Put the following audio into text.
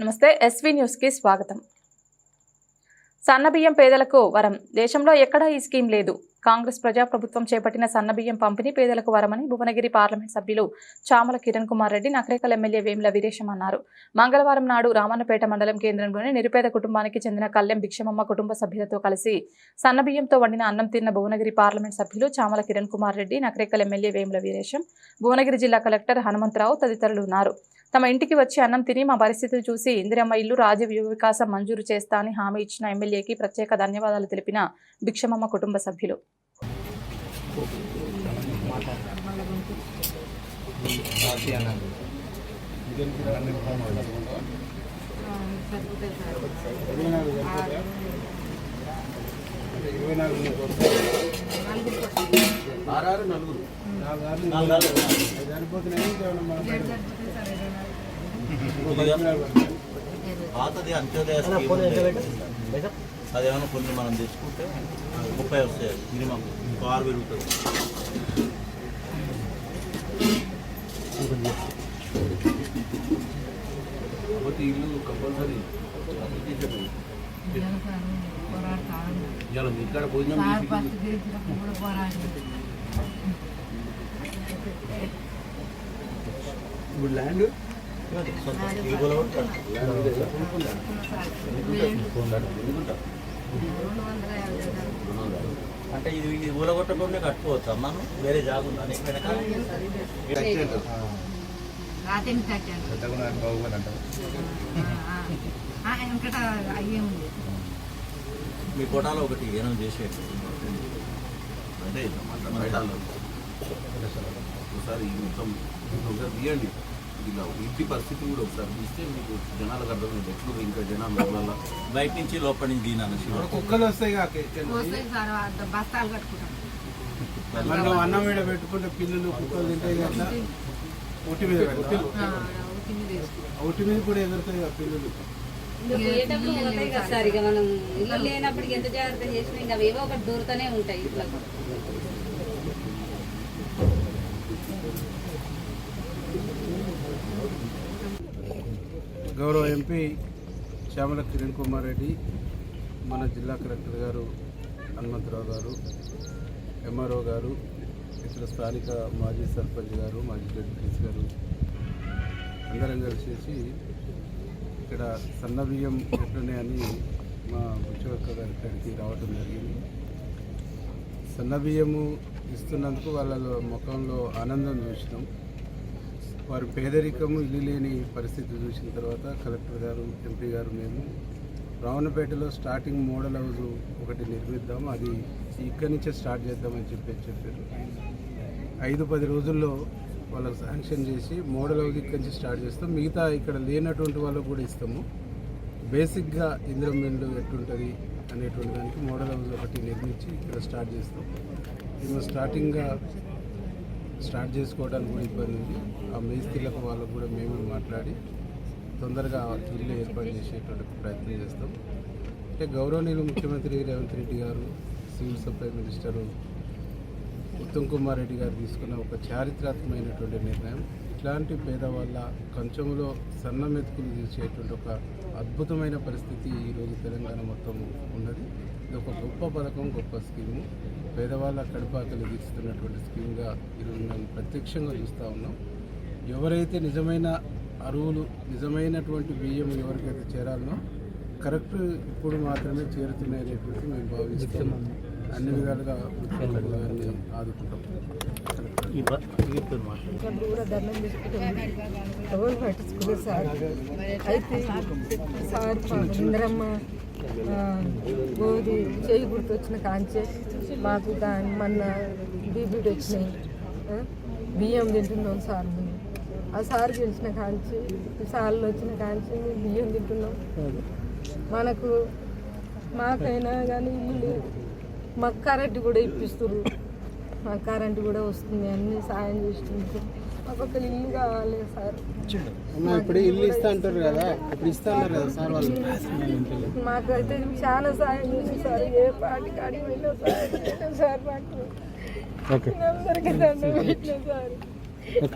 నమస్తే ఎస్వి న్యూస్కి స్వాగతం. సన్నబియ్యం పేదలకు వరం. దేశంలో ఎక్కడా ఈ స్కీమ్ లేదు. కాంగ్రెస్ ప్రజాప్రభుత్వం చేపట్టిన సన్నబియ్యం పంపిణీ పేదలకు వరమని భువనగిరి పార్లమెంట్ సభ్యులు చామల కిరణ్ కుమార్ రెడ్డి నకరేకల్ ఎమ్మెల్యే వేముల వీరేశం అన్నారు. మంగళవారం నాడు రామన్నపేట మండలం కేంద్రంలోని నిరుపేద కుటుంబానికి చెందిన కళ్యం భిక్షమమ్మ కుటుంబ సభ్యులతో కలిసి సన్నబియ్యంతో వండిన అన్నం తిన్న భువనగిరి పార్లమెంట్ సభ్యులు చామల కిరణ్ కుమార్ రెడ్డి నకరేకల్ ఎమ్మెల్యే వేముల వీరేశం భువనగిరి జిల్లా కలెక్టర్ హనుమంతరావు తదితరులు ఉన్నారు. తమ ఇంటికి వచ్చి అన్నం తిని మా పరిస్థితులు చూసి ఇందిరమ్మ ఇల్లు రాజీవ్ యువ వికాసం మంజూరు చేస్తా అని హామీ ఇచ్చిన ఎమ్మెల్యేకి ప్రత్యేక ధన్యవాదాలు తెలిపిన భిక్షమమ్మ కుటుంబ సభ్యులు. నలుగురు. పాతది అంత్యోదయ స్కీమ్ ఉండే. అదేమన్నా కొన్ని మనం తెచ్చుకుంటే ముప్పై వస్తాయి మినిమం ఇంకో ఆరు పెరుగుతుంది కాబట్టి ఇల్లు కంపల్సరీ అప్లికేషన్ ఇవాళ మీ ఇక్కడ భోజనం ఇప్పుడు ల్యాండ్. అంటే ఇది ఇది ఊలగొట్టకుండా కట్టుకోవచ్చు మనం వేరే జాగా ఉందా? నీకు వెనకాల? రాత్రి కట్టాను వెనకట అయ్యే ఉంది. మీ కోటాలో ఒకటి ఏమో చేసేది అంటే ఒకసారి మొత్తం ఒకసారి తీయండి. ఇలా ఇంటి పరిస్థితి కూడా ఒకసారి తీస్తే మీకు జనాలకు అర్థమైంది ఎట్లు ఇంకా జనాలు లోపల? బయట నుంచి లోపల నుంచి దీని కుక్కలు వస్తాయి బస్తాలు కట్టుకుంటాం అన్నం మీద పెట్టుకుంటే పిల్లలు కుక్కలు తింటాయి కదా ఒట్టి మీద. ఒట్టి మీద కూడా ఎదురుతాయి కదా పిల్లలు. పోయేటప్పుడు పోతాయి కదా సార్ ఇక మనం ఇల్లు లేనప్పటికి ఎంత జాగ్రత్త చేసినా ఇంకా ఏవో ఒకటి దూరుతూనే ఉంటాయి ఇట్లా. గౌరవ ఎంపీ శ్యామల కిరణ్ కుమార్ రెడ్డి మన జిల్లా కలెక్టర్ గారు హనుమంతరావు గారు ఎంఆర్ఓ గారు ఇక్కడ స్థానిక మాజీ సర్పంచ్ గారు మాజీ జడ్పీస్ గారు అందరం కలిసేసి ఇక్కడ సన్న బియ్యం ఎట్లున్నాయని మా బుచ్చవక్క గారి ఇక్కడికి రావడం జరిగింది. సన్న బియ్యము ఇస్తున్నందుకు వాళ్ళ ముఖంలో ఆనందం చూసినాం. వారు పేదరికము ఇల్లు లేని పరిస్థితి చూసిన తర్వాత కలెక్టర్ గారు ఎంపీ గారు మేము రావణపేటలో స్టార్టింగ్ మోడల్ హౌస్ ఒకటి నిర్మిద్దాం అది ఇక్కడి నుంచే స్టార్ట్ చేద్దామని చెప్పి చెప్పారు. ఐదు పది రోజుల్లో వాళ్ళకు శాంక్షన్ చేసి మోడల్ హౌస్ ఇక్కడి నుంచి స్టార్ట్ చేస్తాం. మిగతా ఇక్కడ లేనటువంటి వాళ్ళకు కూడా ఇస్తాము. బేసిక్గా ఇందిరం మిల్లు అనేటువంటి దానికి మోడల్ హౌస్ ఒకటి నిర్మించి ఇక్కడ స్టార్ట్ చేస్తాం. మేము స్టార్టింగ్గా స్టార్ట్ చేసుకోవడానికి కూడా ఇబ్బంది ఉంది. ఆ మేస్త్రీలకు వాళ్ళకు కూడా మేము మాట్లాడి తొందరగా ఇల్లు ఏర్పాటు చేసేటువంటి ప్రయత్నం చేస్తాం. అంటే గౌరవనీయులు ముఖ్యమంత్రి రేవంత్ రెడ్డి గారు civil supply minister Uttam Kumar Reddy గారు తీసుకున్న ఒక చారిత్రాత్మకమైనటువంటి నిర్ణయం. ఇట్లాంటి పేదవాళ్ళ కంచంలో సన్న మెతుకులు తీసేటువంటి ఒక అద్భుతమైన పరిస్థితి ఈరోజు తెలంగాణ మొత్తం ఉన్నది. ఇది ఒక గొప్ప పథకం గొప్ప స్కీము. పేదవాళ్ళ కడుపాకలు తీరుస్తున్నటువంటి స్కీమ్గా ఈరోజు మేము ప్రత్యక్షంగా చూస్తూ ఉన్నాం. ఎవరైతే నిజమైన అరువులు నిజమైనటువంటి బియ్యం ఎవరికైతే చేరాలనో కరెక్ట్ ఇప్పుడు మాత్రమే చేరుతున్నాయి అనేటువంటి మేము భావిస్తున్నాం అన్ని విధాలుగా ముఖ్యమంత్రి గారిని ఆదుకుంటాం. ఈ బ- వీరితో మాట్లాడు. వాళ్ళు కూడా దండం పెట్టుకుంటాం ఎవరు పట్టించుకునే సార్. అయితే సార్ ఇంద్రమ్మ చేయి గుర్తు వచ్చిన కాంచే. మాకు దాని మొన్న బీబీడి వచ్చినాయి. బియ్యం తింటున్నాం సార్ మేము. ఆ సార్ గెలిచిన కాంచి సార్లు వచ్చిన కాంచి మేము బియ్యం తింటున్నాం. మనకు మాకైనా కానీ ఇల్లు మాకు కరెంట్ కూడా ఇప్పిస్తున్నారు మాకు కరెంట్ కూడా వస్తుంది అన్ని సాయం చేస్తుంటారు ఒక ఇల్లు కావాలి సార్. ఇప్పుడు ఇల్లు ఇస్తా అంటారు కదా ఇప్పుడు ఇస్తా అన్నారు కదా సార్ వాళ్ళు. మాకైతే చాలా సాయం చేసి సార్ ఏ పార్టీ కాడికి వెళ్ళినా సార్ సార్ మాకు. పెట్టిన సార్.